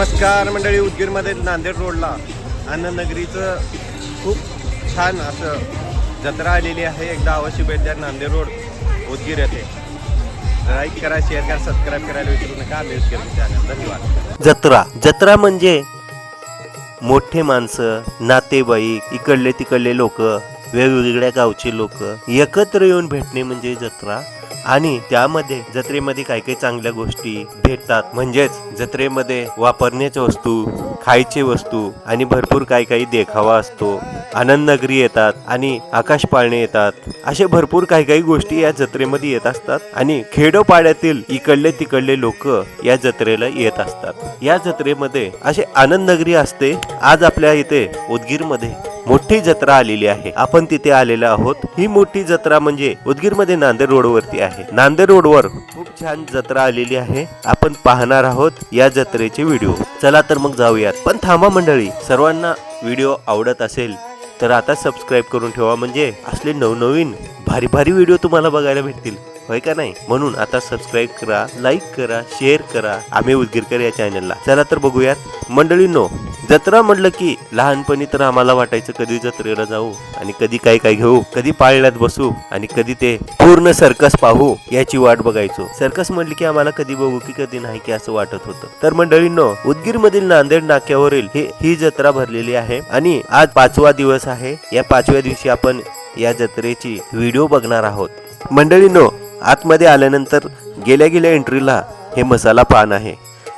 नमस्कार मंडळी उदगीरमध्ये नांदेड रोडला अन्ननगरीचं खूप छान असं जत्रा आलेली आहे. एकदा अवश्य भेट द्या नांदेड रोड उदगीर येथे. लाईक करा शेअर करा सबस्क्राईब करायला विसरू नका. उदगीर चॅनल धन्यवाद. जत्रा. जत्रा म्हणजे मोठे माणसं नातेवाईक इकडले तिकडले लोक वेगवेगळ्या गावचे लोक एकत्र येऊन भेटणे म्हणजे जत्रा. आणि त्यामध्ये जत्रेमध्ये काही काही चांगल्या गोष्टी भेटतात. म्हणजेच जत्रेमध्ये वापरण्याच्या वस्तू खायचे वस्तू आणि भरपूर काही काही देखावा असतो. आनंद नगरी येतात आणि आकाश पाळणे येतात. असे भरपूर काही काही गोष्टी या जत्रेमध्ये येत असतात आणि खेडोपाड्यातील इकडले तिकडले लोक या जत्रेला येत असतात. या जत्रेमध्ये असे आनंद नगरी असते. आज आपल्या इथे उदगीरमध्ये मोठी जत्रा आलेली आहे. आपण तिथे आलेलो आहोत. ही मोठी जत्रा म्हणजे उदगीरमध्ये नांदेड रोडवरती आहे. नांदेड रोडवर खूप छान जत्रा आलेली आहे. आपण पाहणार आहोत या जत्रेचे व्हिडिओ. चला तर मग जाऊयात. पण थांबा मंडळी सर्वांना व्हिडिओ आवडत असेल तर आता सबस्क्राईब करून ठेवा. म्हणजे असले नवनवीन भारी भारी व्हिडिओ तुम्हाला बघायला भेटतील. होय का नाही? म्हणून आता सबस्क्राईब करा लाईक करा शेअर करा. आम्ही उदगीरकर या चॅनलला चला तर बघूयात. मंडळींनो जत्रा म्हटलं की लहानपणी तर आम्हाला वाटायचं कधी जत्रेला जाऊ आणि कधी काय काय घेऊ कधी पाळण्यात बसू आणि कधी ते पूर्ण सर्कस पाहू याची वाट बघायचो. सर्कस म्हटली की आम्हाला कधी बघू की कधी नाही की असं वाटत होतं. तर मंडळींनो उदगीर मधील नांदेड नाक्यावरील हे ही जत्रा भरलेली आहे आणि आज पाचवा दिवस आहे. या पाचव्या दिवशी आपण या जत्रेची व्हिडिओ बघणार आहोत. मंडळींनो आतमध्ये आल्यानंतर गेल्या गेल्या एंट्रीला हे मसाला पान आहे.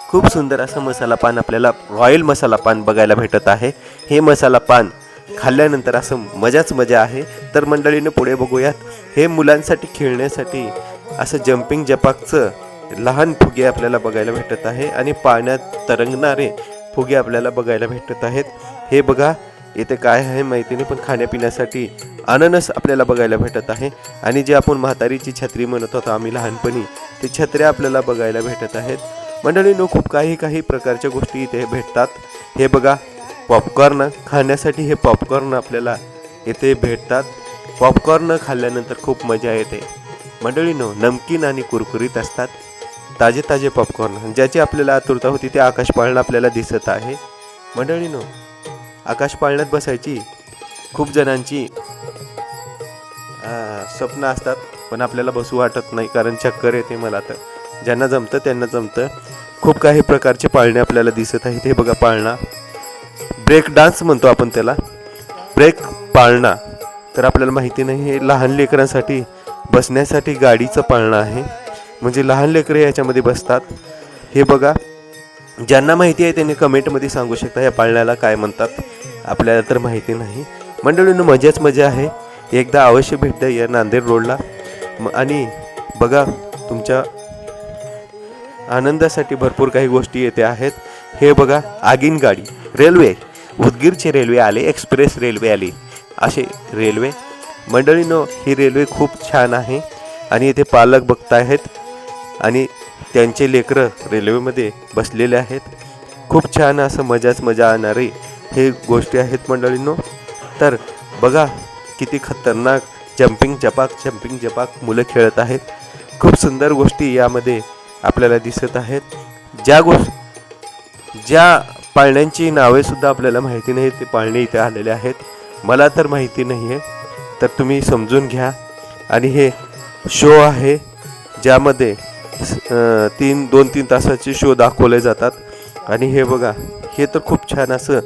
खूप सुंदर असं मसाला पान आपल्याला रॉयल मसाला पान बघायला भेटत आहे. हे मसाला पान खाल्ल्यानंतर असं मजाच मजा आहे. तर मंडळीने पुढे बघूयात. हे मुलांसाठी खेळण्यासाठी असं जम्पिंग जपाकचं लहान फुगे आपल्याला बघायला भेटत आहे आणि पाण्यात तरंगणारे फुगे आपल्याला बघायला भेटत आहेत. हे बघा इथे काय आहे माहिती नाही पण खाण्यापिण्यासाठी अननस आपल्याला बघायला भेटत आहे. आणि जे आपण म्हातारीची छत्री म्हणत होतो आम्ही लहानपणी ते छत्र्या आपल्याला बघायला भेटत आहेत. मंडळीनो खूप काही काही प्रकारच्या गोष्टी इथे भेटतात. हे बघा पॉपकॉर्न खाण्यासाठी हे पॉपकॉर्न आपल्याला इथे भेटतात. पॉपकॉर्न खाल्ल्यानंतर खूप मजा येते. मंडळीनो नमकीन आणि कुरकुरीत असतात. ताजे ताजे पॉपकॉर्न ज्याची आपल्याला आतुरता होती ते आकाश पाळणं आपल्याला दिसत आहे. मंडळीनो आकाश पाळण्यात बसायची. खूप जणांची स्वप्न असतात पण आपल्याला बसू वाटत नाही कारण चक्कर येते मला तर. ज्यांना जमतं त्यांना जमतं. खूप काही प्रकारचे पाळणे आपल्याला दिसत आहेत. हे बघा पाळणा. ब्रेक डान्स म्हणतो आपण त्याला. ब्रेक पाळणा. तर आपल्याला माहिती नाही हे लहान लेकरांसाठी बसण्यासाठी गाडीचं पाळणं आहे. म्हणजे लहान लेकरं याच्यामध्ये बसतात. हे बघा. ज्यांना माहिती आहे त्यांनी कमेंटमध्ये सांगू शकता या पाळण्याला काय म्हणतात आपल्याला तर माहिती नाही. मंडळीनं मजाच मजा आहे. एकदा अवश्य भेट द्या या नांदेड रोडला. आणि बघा तुमच्या आनंदासाठी भरपूर काही गोष्टी येते आहेत. हे बघा आगीन गाडी रेल्वे उदगीरची रेल्वे आले एक्सप्रेस रेल्वे आली. असे रेल्वे. मंडळीनो ही रेल्वे खूप छान आहे. आणि इथे पालक बघताहेत. आणि त्यांचे लेकरं रेल्वेमध्ये बसलेले आहेत. खूप छान असं मजाच मजा आणणारी हे गोष्टी आहेत मंडळींनो. तर बघा किती खतरनाक जम्पिंग जपाक जम्पिंग जपाक मुलं खेळत आहेत. खूप सुंदर गोष्टी यामध्ये आपल्याला दिसत आहेत. ज्या गोष्ट ज्या पाळण्यांची नावेसुद्धा आपल्याला माहिती नाही ते पाळणे इथे आलेले आहेत. मला तर माहिती नाही आहे तर तुम्ही समजून घ्या. आणि हे शो आहे ज्यामध्ये तीन दोन तीन तासाचे शो दाखवले जातात. आणि हे बघा हे तर खूप छान असं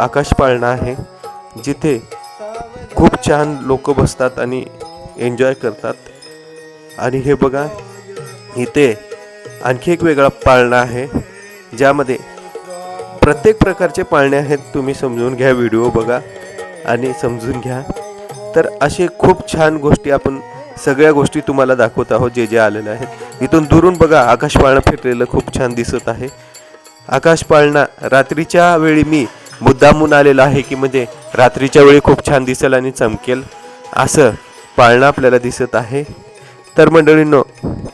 आकाश पाळणं आहे जिथे खूप छान लोक बसतात आणि एन्जॉय करतात. आणि हे बघा इथे आणखी एक वेगळा पाळणा आहे ज्यामध्ये प्रत्येक प्रकारचे पाळणे आहेत तुम्ही समजून घ्या व्हिडिओ बघा आणि समजून घ्या. तर असे खूप छान गोष्टी आपण सगळ्या गोष्टी तुम्हाला दाखवत आहोत जे जे आलेलं आहेत इथून दुरून बघा आकाश पाळणं फिरलेलं खूप छान दिसत आहे. आकाश पाळणा रात्रीच्या वेळी मी मुद्दामून आलेला आहे की म्हणजे रात्रीच्या वेळी खूप छान दिसेल आणि चमकेल असं पाळणं आपल्याला दिसत आहे. तर मंडळींनो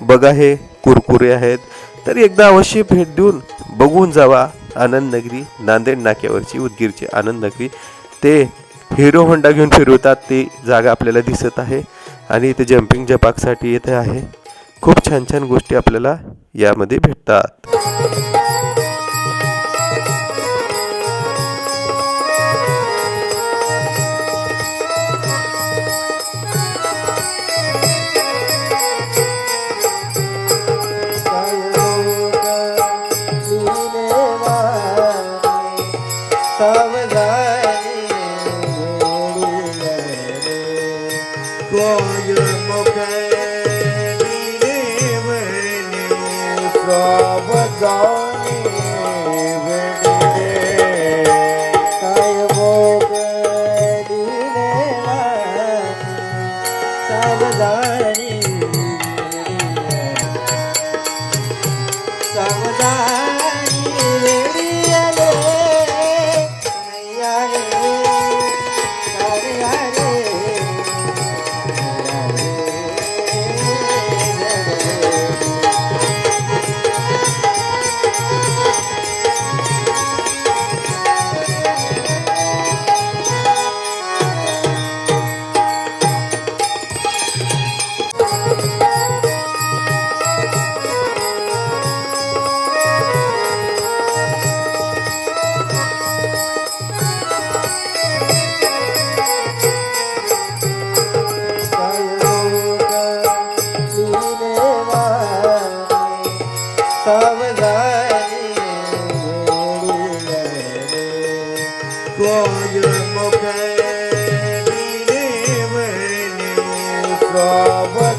बघा हे कुरकुरे आहेत. तर एकदा अवश्य भेट देऊन बघून जावा आनंद नगरी नांदेड नाक्यावरची उदगीरची आनंद नगरी. ते हिरो होंडा घेऊन फिरवतात ती जागा आपल्याला दिसत आहे. आणि इथे जम्पिंग जपाकसाठी इथे आहे. खूप छान छान गोष्टी आपल्याला यामध्ये भेटतात. Rabbah, Rabbah, Rabbah, Rabbah,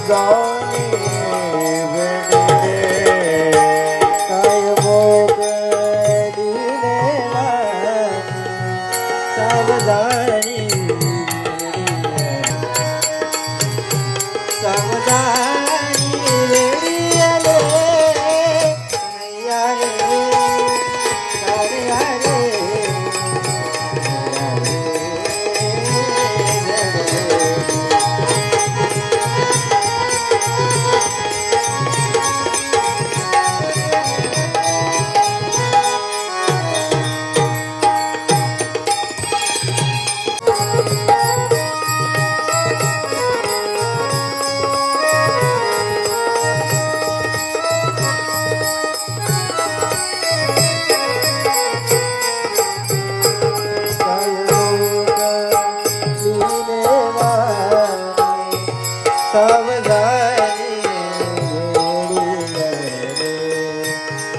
done.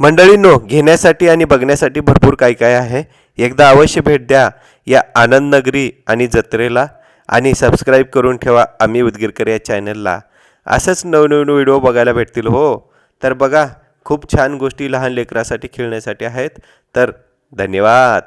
मंडळींनो घेण्यासाठी आणि बघण्यासाठी भरपूर काय काय आहे. एकदा अवश्य भेट द्या या आनंद नगरी आणि जत्रेला आणि सबस्क्राईब करून ठेवा आम्ही उदगीरकर या चॅनलला असंच नवनवीन व्हिडिओ बघायला भेटतील हो. तर बघा खूप छान गोष्टी लहान लेकरासाठी खेळण्यासाठी आहेत. तर धन्यवाद.